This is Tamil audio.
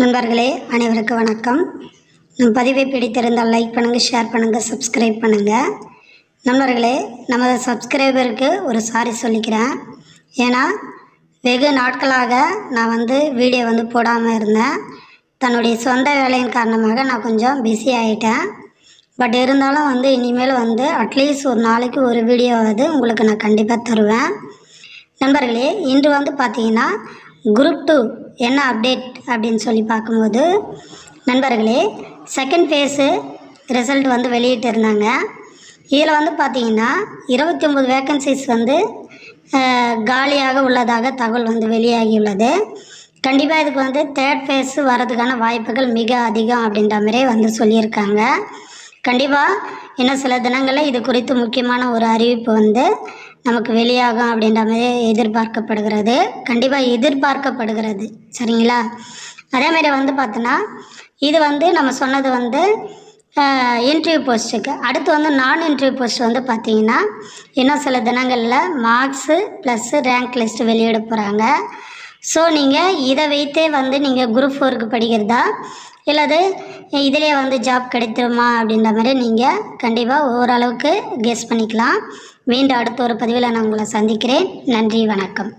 நண்பர்களே அனைவருக்கும் வணக்கம். நம் பதிவை பிடித்திருந்தால் லைக் பண்ணுங்கள் ஷேர் பண்ணுங்கள் சப்ஸ்கிரைப் பண்ணுங்கள் நண்பர்களே நமது சப்ஸ்கிரைபருக்கு ஒரு சாரி சொல்லிக்கிறேன். ஏன்னா வெகு நாட்களாக நான் வந்து வீடியோ வந்து போடாமல் இருந்தேன். தன்னுடைய சொந்த வேலையின் காரணமாக நான் கொஞ்சம் பிஸி ஆகிட்டேன் பட் இருந்தாலும் வந்து இனிமேல் வந்து அட்லீஸ்ட் ஒரு நாளைக்கு ஒரு வீடியோவாவது உங்களுக்கு நான் கண்டிப்பாக தருவேன். நண்பர்களே இன்று வந்து பார்த்தீங்கன்னா குரூப் டூ என்ன அப்டேட் அப்படின்னு சொல்லி பார்க்கும்போது நண்பர்களே செகண்ட் ஃபேஸு ரிசல்ட் வந்து வெளியிட்டிருந்தாங்க இதில் வந்து பார்த்தீங்கன்னா இருபத்தி ஒம்பது வேக்கன்சிஸ் வந்து காலியாக உள்ளதாக தகவல் வந்து வெளியாகியுள்ளது. கண்டிப்பாக இதுக்கு வந்து தேர்ட் ஃபேஸ் வரதுக்கான வாய்ப்புகள் மிக அதிகம் அப்படின்ற மாதிரியே வந்து சொல்லியிருக்காங்க. கண்டிப்பாக இன்னும் சில தினங்களில் இது குறித்து முக்கியமான ஒரு அறிவிப்பு வந்து நமக்கு வெளியாகும் அப்படின்ற மாதிரி எதிர்பார்க்கப்படுகிறது. கண்டிப்பாக எதிர்பார்க்கப்படுகிறது. சரிங்களா? அதேமாரி வந்து பார்த்தோன்னா இது வந்து நம்ம சொன்னது வந்து இன்டர்வியூ போஸ்ட்டுக்கு அடுத்து வந்து நான் இன்டர்வியூ போஸ்ட் வந்து பார்த்தீங்கன்னா இன்னும் சில தினங்களில் மார்க்ஸு ப்ளஸ்ஸு ரேங்க் லிஸ்ட்டு வெளியிட போகிறாங்க ஸோ நீங்கள் இதை வைத்தே வந்து நீங்கள் குரூப் ஃபோருக்கு படிக்கிறதா? இல்லாது இதிலே வந்து ஜாப் கிடைத்துருமா அப்படின்ற மாதிரி நீங்கள் கண்டிப்பாக ஓரளவுக்கு கெஸ் பண்ணிக்கலாம். மீண்டும் அடுத்த ஒரு பதிவில் நான் உங்களை சந்திக்கிறேன். நன்றி வணக்கம்.